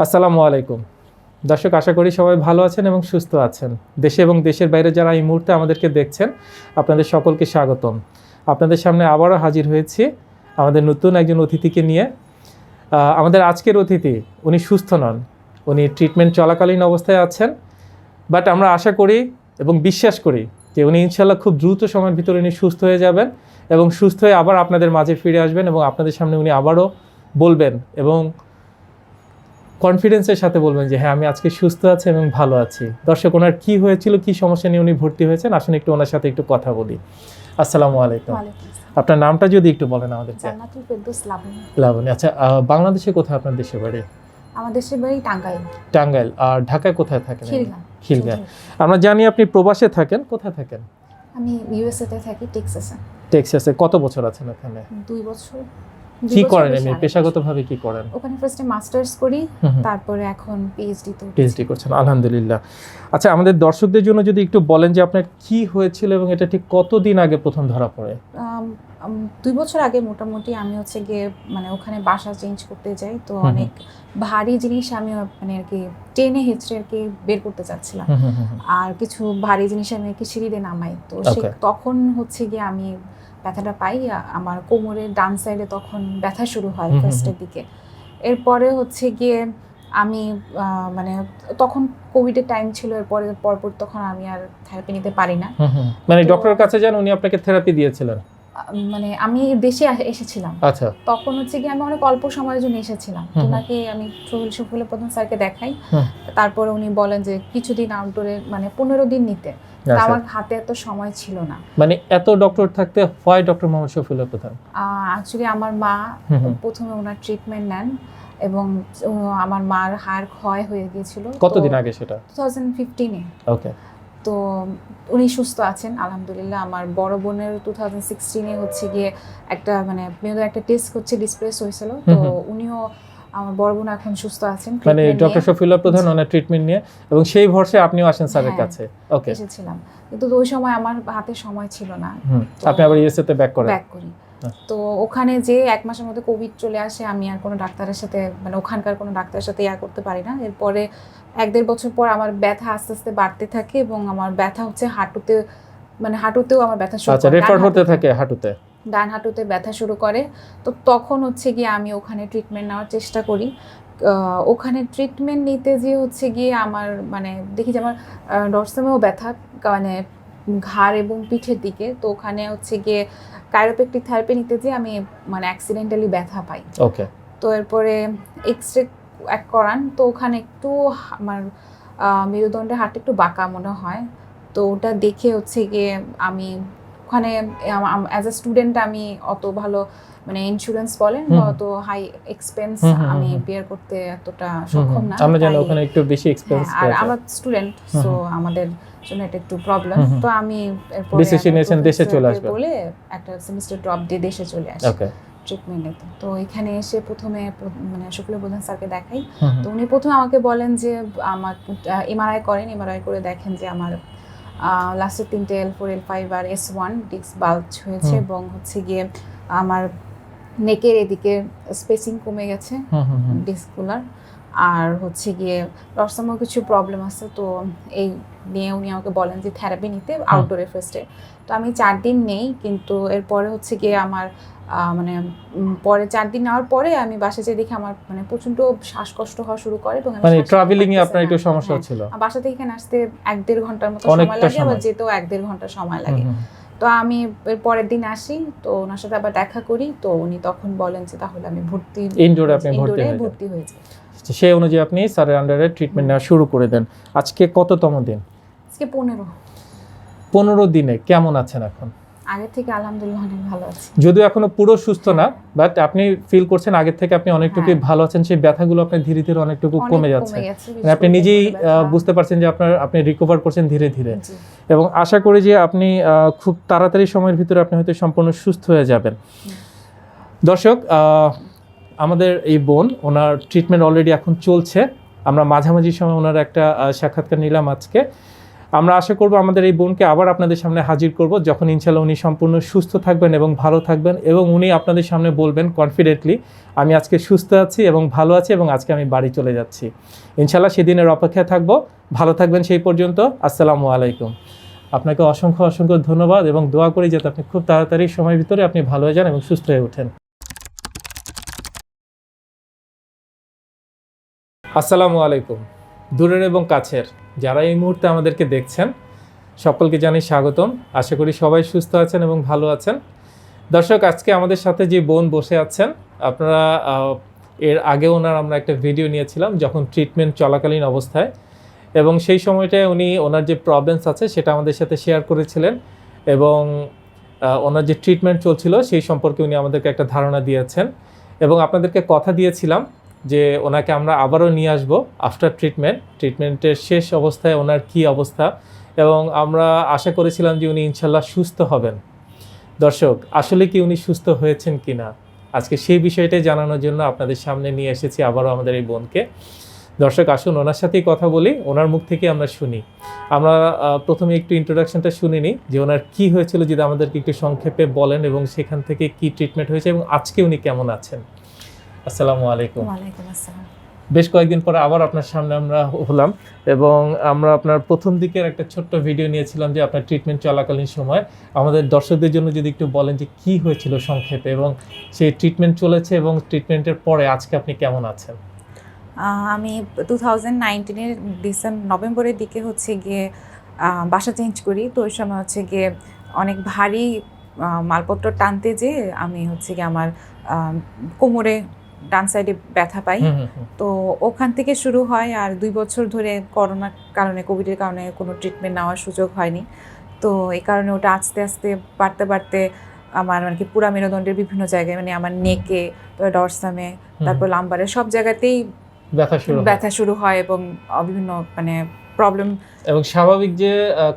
আসসালামু আলাইকুম। দর্শক, আশা করি সবাই ভালো আছেন এবং সুস্থ আছেন। দেশে এবং দেশের বাইরে যারা এই মুহূর্তে আমাদেরকে দেখছেন, আপনাদের সকলকে স্বাগতম। আপনাদের সামনে আবারও হাজির হয়েছি আমাদের নতুন একজন অতিথিকে নিয়ে। আমাদের আজকের অতিথি, উনি সুস্থ নন। উনি ট্রিটমেন্ট চলাকালীন অবস্থায় আছেন। বাট আমরা আশা করি এবং বিশ্বাস করি যে উনি ইনশাল্লাহ খুব দ্রুত সময়ের ভিতরে উনি সুস্থ হয়ে যাবেন এবং সুস্থ হয়ে আবার আপনাদের মাঝে ফিরে আসবেন এবং আপনাদের সামনে উনি আবারও বলবেন এবং কনফিডেন্সের সাথে বলবেন যে হ্যাঁ আমি আজকে সুস্থ আছি এবং ভালো আছি। দর্শক ওনার কি হয়েছিল কি সমস্যা নিয়ে উনি ভর্তি হয়েছেন? আসুন একটু ওনার সাথে একটু কথা বলি। আসসালামু আলাইকুম। আপনার নামটা যদি একটু বলেন আমাদেরকে লাবণী। আচ্ছা বাংলাদেশে কোথায় আপনার দেশে বাড়ি? দেশের বাড়ি টাঙ্গাইল। টাঙ্গাইল। আর ঢাকায় কোথায় থাকেন খিলগাঁও। আমরা জানি আপনি প্রবাসে থাকেন কোথায় থাকেন? আমি ইউএসএ তে থাকি টেক্সাসে। টেক্সাসে। কত বছর আছেন ওখানে দুই বছর। কি করেন এমনি। পেশাগতভাবে কি করেন ওখানে ফার্স্টে মাস্টার্স করি। তারপরে এখন পিএইচডি তো পিএইচডি করছেন আলহামদুলিল্লাহ আচ্ছা আমাদের দর্শকদের জন্য যদি একটু বলেন যে আপনার কি হয়েছিল এবং এটা ঠিক কতদিন আগে প্রথম ধরা পড়ে দুই বছর আগে মোটামুটি আমি হচ্ছে গিয়ে মানে ওখানে বাসা চেঞ্জ করতে যাই তো। অনেক ভারী জিনিস আমি মানে আর কি টেনে হেঁচড়ে আর কি বের করতে চাচ্ছিলাম। আর কিছু ভারী জিনিস আমি আর কি সিঁড়িতে নামাই তো সে তখন হচ্ছে গিয়ে আমি ব্যথাটা পাই আমার কোমরের ডান সাইডে তখন ব্যথা শুরু হয় ফার্স্টের দিকে এরপরে হচ্ছে গিয়ে আমি মানে তখন কোভিডের টাইম ছিল এরপরে পরপর তখন আমি আর থেরাপি নিতে পারি না। মানে ডক্টরের কাছে যান উনি আপনাকে থেরাপি দিয়েছিলেন মানে আমি দেশে এসেছিলাম আচ্ছা তখন হচ্ছে কি আমি অনেক অল্প সময়ের জন্য এসেছিলাম। ওনাকে আমি শফিল শফিলের প্রধান স্যারকে দেখাই। তারপরে উনি বলেন যে কিছুদিন আউটডোরে মানে পনেরো দিন নিতে। আমার হাতে এত সময় ছিল না। মানে এত ডক্টর থাকতে হয় ডক্টর মোহাম্মদ শফিউল্লাহ প্রধান অ্যাকচুয়ালি আমার মা। প্রথমে ওনার ট্রিটমেন্ট নেন এবং আমার মার হাড় ক্ষয় হয়ে গিয়েছিল। কতদিন আগে সেটা? টু থাউজেন্ড ফিফটিনে ওকে। তো উনি সুস্থ আছেন আলহামদুলিল্লাহ। আমার বড় বোনের টু থাউজেন্ড সিক্সটিনে হচ্ছে গিয়ে একটা মানে মেয়েদের একটা টেস্ট হচ্ছে ডিসপ্লেস হয়েছিল। তো। উনিও আমার বড় বোন এখন সুস্থ আছেন মানে ডক্টর শফিউল্লাহ প্রধান ওনার ট্রিটমেন্ট নিয়ে এবং সেই ভরসে আপনিও আসেন স্যারের হ্যাঁ। কাছে। ওকে এসেছিলাম। কিন্তু ওই সময় আমার হাতে সময় ছিল না। আপনি আবার ইউএসএ তে ব্যাক করেন। ব্যাক করি। হ্যাঁ। তো ওখানে যে এক মাসের মধ্যে কোভিড চলে আসে আমি আর কোনো ডাক্তারের সাথে মানে ওখানকার কোনো ডাক্তারের সাথে ইয়া করতে পারি না। এরপরে এক দেড় বছর পর আমার ব্যথা আস্তে আস্তে বাড়তে থাকে এবং আমার ব্যথা হচ্ছে হাঁটুতে মানে হাঁটুতেও আমার ব্যথা শুরু আচ্ছা রেফার হতে থাকে হাঁটুতে? ডান হাঁটুতে ব্যথা শুরু করে তো তখন হচ্ছে গিয়ে আমি ওখানে ট্রিটমেন্ট নেওয়ার চেষ্টা করি। ওখানে ট্রিটমেন্ট নিতে যে হচ্ছে গিয়ে আমার মানে দেখি যে আমার ডরসামেও ব্যথা মানে ঘাড় এবং পিঠের দিকে তো ওখানে হচ্ছে গিয়ে কাইরোপ্যাকটিক থেরাপি নিতে যে আমি মানে অ্যাক্সিডেন্টালি ব্যথা পাই। ওকে তো এরপরে এক্স রে এক করান তো ওখানে একটু আমার মেরুদণ্ডের হাতটা একটু বাঁকা মনে হয় তো ওটা দেখে হচ্ছে গিয়ে আমি ওখানে অ্যাজ এ স্টুডেন্ট আমি অত ভালো মানে ইন্স্যুরেন্স বলেন বা অত হাই এক্সপেন্স আমি বিয়ার করতে এতটা সক্ষম না। আমরা জানি ওখানে একটু বেশি এক্সপেন্স হ্যাঁ, আর আমার স্টুডেন্ট সো আমাদের জন্য এটা একটু প্রবলেম। তো আমি এরপরে নিয়েছেন দেশে চলে professor-কে বলে একটা সেমিস্টার ড্রপ দিয়ে দেশে চলে আসি। ওকে ট্রিটমেন্ট নিতে তো এখানে এসে প্রথমে প্র- মানে শুক্ল প্রধান স্যারকে দেখাই। তো উনি প্রথমে আমাকে বলেন যে আমার এমআরআই করেন। এমআরআই করে দেখেন যে আমার লাস্টের তিনটে এল ফোর এল ফাইভ আর এস ওয়ান ডিস্ক বাল্চ হয়েছে এবং হচ্ছে গিয়ে আমার নেকের এদিকে স্পেসিং কমে গেছে ডিস্কগুলার আর হচ্ছে গিয়ে রসামও কিছু প্রবলেম আছে তো এই নিয়ে উনি আমাকে বলেন যে থেরাপি নিতে আউটডোরে ফার্স্টে তো আমি চার দিন নেই কিন্তু এরপরে হচ্ছে গিয়ে আমার মানে পরে চার দিন নেওয়ার পরে আমি বাসায় যেয়ে দেখি আমার মানে প্রচণ্ড শ্বাসকষ্ট হওয়া শুরু করে এবং মানে ট্রাভেলিং এ আপনার একটু সমস্যা হ্যাঁ। হচ্ছিল বাসা থেকে এখানে আসতে এক দেড় ঘণ্টার মতো সময় লাগে আবার যেতেও এক দেড় ঘণ্টা সময় লাগে। তো আমি এর পরের দিন আসি তো ওনার সাথে আবার দেখা করি তো উনি তখন বলেন যে তাহলে আমি ভর্তি Indoor-এ আপনি হয়ে। ভর্তি হয়ে যাই। সেই অনুযায়ী আপনি স্যারের আন্ডারে ট্রিটমেন্ট নেওয়া শুরু করে দেন। আজকে কততম দিন? আজকে পনেরো। পনেরো দিনে কেমন আছেন এখন? আগের থেকে আলহামদুলিল্লাহ অনেক ভালো আছি। যদিও এখনও পুরো সুস্থ না বাট আপনি ফিল করছেন আগের থেকে আপনি অনেকটুকু হ্যাঁ। ভালো আছেন সেই ব্যথাগুলো আপনার ধীরে ধীরে অনেকটুকু অনেক কমে যাচ্ছে। মানে আপনি নিজেই। বুঝতে পারছেন যে আপনার আপনি রিকভার করছেন ধীরে ধীরে। এবং আশা করি যে আপনি খুব তাড়াতাড়ি সময়ের ভিতরে আপনি হয়তো সম্পূর্ণ সুস্থ হয়ে যাবেন। দর্শক আমাদের এই বোন, ওনার ট্রিটমেন্ট অলরেডি এখন চলছে। আমরা মাঝামাঝি সময় ওনার একটা সাক্ষাৎকার নিলাম আজকে। আমরা আশা করব আমাদের এই বোনকে আবার আপনাদের সামনে হাজির করব, যখন ইনশাল্লাহ উনি সম্পূর্ণ সুস্থ থাকবেন এবং ভালো থাকবেন এবং উনি আপনাদের সামনে বলবেন কনফিডেন্টলি আমি আজকে সুস্থ আছি এবং ভালো আছি এবং আজকে আমি বাড়ি চলে যাচ্ছি। ইনশাল্লাহ সেদিনের অপেক্ষায় থাকব। ভালো থাকবেন সেই পর্যন্ত। আসসালামু আলাইকুম। আপনাকে অসংখ্য অসংখ্য ধন্যবাদ এবং দোয়া করি যাতে আপনি খুব তাড়াতাড়ি সময়ের ভিতরে আপনি ভালো হয়ে যান এবং সুস্থ হয়ে ওঠেন। আসসালামু আলাইকুম। দূরের এবং কাছের যারা এই মুহূর্তে আমাদেরকে দেখছেন, সকলকে জানাই স্বাগতম। আশা করি সবাই সুস্থ আছেন এবং ভালো আছেন। দর্শক, আজকে আমাদের সাথে যে বোন বসে আছেন, আপনারা এর আগে ওনার আমরা একটা ভিডিও নিয়েছিলাম যখন ট্রিটমেন্ট চলাকালীন অবস্থায় এবং সেই সময়টায় উনি ওনার যে প্রবলেমস আছে সেটা আমাদের সাথে শেয়ার করেছিলেন এবং ওনার যে ট্রিটমেন্ট চলছিল সেই সম্পর্কে উনি আমাদেরকে একটা ধারণা দিয়েছেন এবং আপনাদেরকে কথা দিয়েছিলাম। যে ওনাকে আমরা আবারও নিয়ে আসব আফটার ট্রিটমেন্ট ট্রিটমেন্টের শেষ অবস্থায় ওনার কি অবস্থা এবং আমরা আশা করেছিলাম যে উনি ইনশাল্লাহ সুস্থ হবেন। দর্শক, আসলে কি উনি সুস্থ হয়েছেন কি না আজকে সেই বিষয়টাই জানানোর জন্য আপনাদের সামনে নিয়ে এসেছি আবারও আমাদের এই বোনকে। দর্শক, আসুন ওনার সাথেই কথা বলি, ওনার মুখ থেকে আমরা শুনি। আমরা প্রথমে একটু ইন্ট্রোডাকশনটা শুনে নিই যে ওনার কি হয়েছিল যদি আমাদেরকে একটু সংক্ষেপে বলেন এবং সেখান থেকে কি ট্রিটমেন্ট হয়েছে এবং আজকে উনি কেমন আছেন। আসসালামু আলাইকুম। ওয়ালাইকুম আসসালাম। বেশ কয়েকদিন পরে আবার আপনার সামনে আমরা হলাম এবং আমরা আপনার প্রথম দিকের একটা ছোট্ট ভিডিও নিয়েছিলাম যে আপনার ট্রিটমেন্ট চলাকালীন সময়। আমাদের দর্শকদের জন্য যদি একটু বলেন যে কি হয়েছিল সংক্ষেপে এবং সেই ট্রিটমেন্ট চলেছে এবং ট্রিটমেন্টের পরে আজকে আপনি কেমন আছেন? আমি টু থাউজেন্ড নাইনটিনের ডিসেম্বর নভেম্বরের দিকে হচ্ছে গিয়ে বাসা চেঞ্জ করি। তো ওই সময় হচ্ছে গিয়ে অনেক ভারী মালপত্র টানতে যে আমি হচ্ছে গিয়ে আমার কোমরে ডান সাইডে ব্যথা পাই। তো ওখান থেকে শুরু হয় আর দুই বছর ধরে করোনার কারণে কোভিডের কারণে কোনো ট্রিটমেন্ট নেওয়ার সুযোগ হয়নি তো এই কারণে ওটা আস্তে আস্তে বাড়তে বাড়তে আমার মানে কি পুরা মেরুদণ্ডের বিভিন্ন জায়গায় মানে আমার নেকে তারপর ডরসামে তারপর লাম্বারে সব জায়গাতেই ব্যথা শুরু হয়। ব্যথা শুরু হয় এবং বিভিন্ন মানে প্রবলেম এবং স্বাভাবিক যে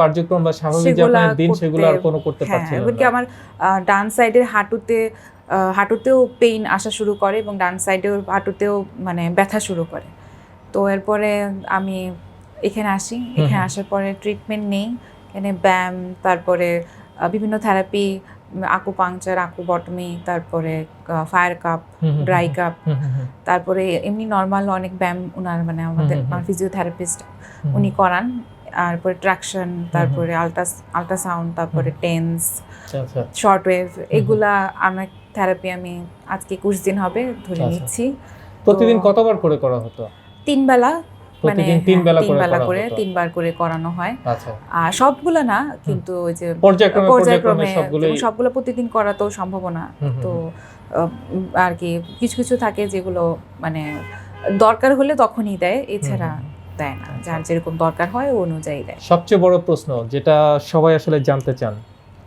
কার্যক্রম বা স্বাভাবিক যে আপনার দিন সেগুলো আর কোনো করতে হ্যাঁ পারছেন এমনকি আমার ডান সাইডের হাঁটুতে হাঁটুতেও পেইন আসা শুরু করে এবং ডান সাইডেও হাঁটুতেও মানে ব্যথা শুরু করে। তো এরপরে আমি এখানে আসি। এখানে আসার পরে ট্রিটমেন্ট নেই। এখানে ব্যায়াম তারপরে বিভিন্ন থেরাপি আকু পাংচার আকু বটমি তারপরে ফায়ার কাপ ড্রাই কাপ তারপরে এমনি নর্মাল অনেক ব্যায়াম ওনার মানে আমাদের ফিজিওথেরাপিস্ট উনি করান। তারপরে ট্রাকশন তারপরে আলট্রাস আলট্রাসাউন্ড তারপরে টেন্স শর্ট ওয়েভ এগুলা অনেক থেরাপি আমি আজকে একুশ দিন হবে ধরে আচ্ছা। নিচ্ছি। প্রতিদিন কতবার করে করা হতো? তিন বেলা মানে তিন হ্যাঁ, বেলা করে তিনবার করে করানো হয়। আচ্ছা। আর সবগুলো না কিন্তু ওই যে পর্যায়ক্রমে সবগুলো প্রতিদিন করা তো সম্ভব না তো আর কি কিছু কিছু থাকে যেগুলো মানে দরকার হলে তখনই দেয় এছাড়া। দেয় না। যার যেরকম দরকার হয় অনুযায়ী দেয়। সবচেয়ে বড় প্রশ্ন যেটা সবাই আসলে জানতে চান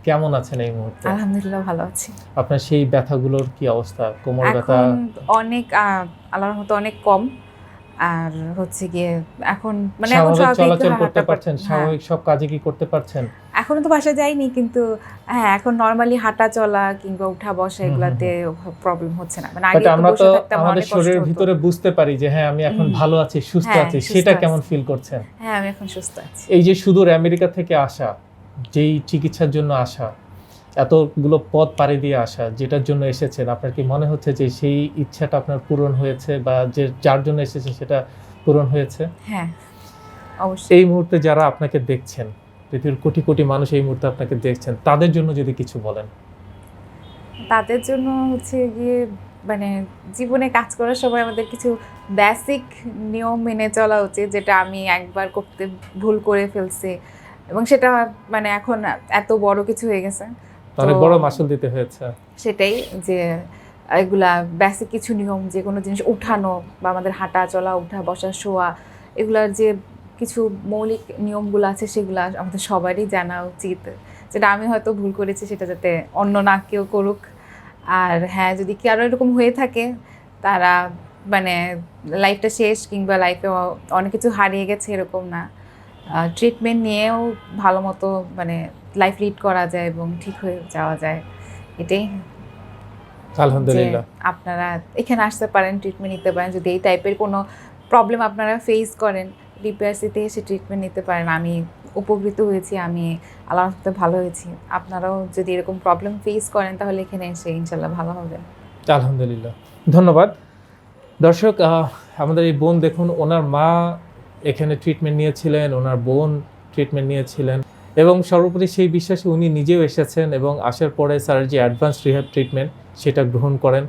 কেমন আছেন এই মুহূর্তে? আলহামদুলিল্লাহ ভালো আছি। আপনার সেই ব্যথাগুলোর কি অবস্থা? কোমর ব্যথা? অনেক আল্লাহর মতো অনেক কম। আর হচ্ছে গিয়ে এখন মানে এখন চলাচল করতে পারছেন? হ্যাঁ। স্বাভাবিক সব কাজে কি করতে পারছেন? এখনও তো বাসা যাইনি কিন্তু হ্যাঁ এখন নর্মালি হাঁটা চলা কিংবা উঠা বসা এগুলাতে প্রবলেম হচ্ছে না। মানে আগে আমরা তো আমাদের শরীরের ভিতরে বুঝতে পারি যে হ্যাঁ আমি এখন ভালো আছি সুস্থ হ্যাঁ, আছি। সেটা কেমন ফিল করছেন? হ্যাঁ আমি এখন সুস্থ আছি। এই যে সুদূর আমেরিকা থেকে আসা যেই চিকিৎসার জন্য আসা এতগুলো পথ পাড়ি দিয়ে আসা যেটার জন্য এসেছেন আপনার কি মনে হচ্ছে যে সেই ইচ্ছাটা আপনার পূরণ হয়েছে বা যে যার জন্য এসেছেন সেটা পূরণ হয়েছে? হ্যাঁ অবশ্যই। এই মুহূর্তে যারা আপনাকে দেখছেন পৃথিবীর কোটি কোটি মানুষ এই মুহূর্তে আপনাকে দেখছেন তাদের জন্য যদি কিছু বলেন। তাদের জন্য হচ্ছে গিয়ে মানে জীবনে কাজ করার সময় আমাদের কিছু বেসিক নিয়ম মেনে চলা উচিত যেটা আমি একবার করতে ভুল করে ফেলছি। এবং সেটা মানে এখন এত বড় কিছু হয়ে গেছে। অনেক বড় মাসুল দিতে হয়েছে। সেটাই যে এগুলা বেসিক কিছু নিয়ম যে কোনো জিনিস উঠানো বা আমাদের হাঁটা চলা উঠা বসা শোয়া এগুলার যে কিছু মৌলিক নিয়মগুলো আছে সেগুলা আমাদের সবারই জানা উচিত। যেটা আমি হয়তো ভুল করেছি সেটা যাতে অন্য না কেউ করুক। আর হ্যাঁ যদি কারও এরকম হয়ে থাকে তারা মানে লাইফটা শেষ কিংবা লাইফে অনেক কিছু হারিয়ে গেছে এরকম না। ট্রিটমেন্ট নিয়েও ভালো মতো মানে লাইফ লিড করা যায় এবং ঠিক হয়ে যাওয়া যায়। এটাই আলহামদুলিল্লাহ। আপনারা এখানে আসতে পারেন ট্রিটমেন্ট নিতে পারেন। যদি এই টাইপের কোনো প্রবলেম আপনারা ফেস করেন ডিপিআরসিতে এসে ট্রিটমেন্ট নিতে পারেন। আমি উপকৃত হয়েছি আমি আল্লাহর ভালো হয়েছি। আপনারাও যদি এরকম প্রবলেম ফেস করেন তাহলে এখানে এসে ইনশাল্লাহ ভালো হবে। আলহামদুলিল্লাহ। ধন্যবাদ। দর্শক আমাদের এই বোন দেখুন ওনার মা এখানে ট্রিটমেন্ট নিয়েছিলেন, ওনার বোন ট্রিটমেন্ট নিয়েছিলেন এবং সর্বোপরি সেই বিশ্বাসে উনি নিজেও এসেছেন এবং আসার পরে স্যারের যে অ্যাডভান্স রিহ্যাব ট্রিটমেন্ট সেটা গ্রহণ করেন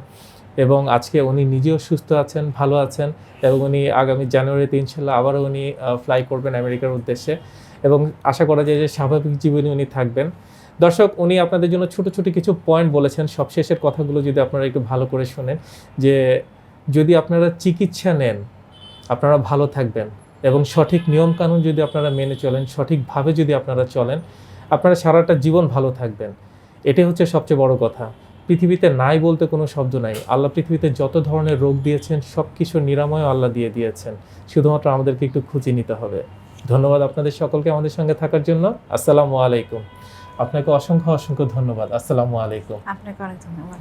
এবং আজকে উনি নিজেও সুস্থ আছেন, ভালো আছেন এবং উনি আগামী জানুয়ারিতে ইনশাল্লাহ আবারও উনি ফ্লাই করবেন আমেরিকার উদ্দেশ্যে এবং আশা করা যায় যে স্বাভাবিক জীবনে উনি থাকবেন। দর্শক, উনি আপনাদের জন্য ছোট ছোট কিছু পয়েন্ট বলেছেন। সবশেষের কথাগুলো যদি আপনারা একটু ভালো করে শোনেন যে যদি আপনারা চিকিৎসা নেন, আপনারা ভালো থাকবেন। এবং সঠিক নিয়মকানুন যদি আপনারা মেনে চলেন, সঠিকভাবে যদি আপনারা চলেন, আপনারা সারাটা জীবন ভালো থাকবেন। এটাই হচ্ছে সবচেয়ে বড় কথা। পৃথিবীতে নাই বলতে কোনো শব্দ নাই। আল্লাহ পৃথিবীতে যত ধরনের রোগ দিয়েছেন সব কিছু নিরাময় আল্লাহ দিয়ে দিয়েছেন। শুধুমাত্র আমাদেরকে একটু খুঁজে নিতে হবে। ধন্যবাদ আপনাদের সকলকে আমাদের সঙ্গে থাকার জন্য। আসসালামু আলাইকুম। আপনাকে অসংখ্য অসংখ্য ধন্যবাদ। আসসালামু আলাইকুম। আপনাকে অনেক ধন্যবাদ।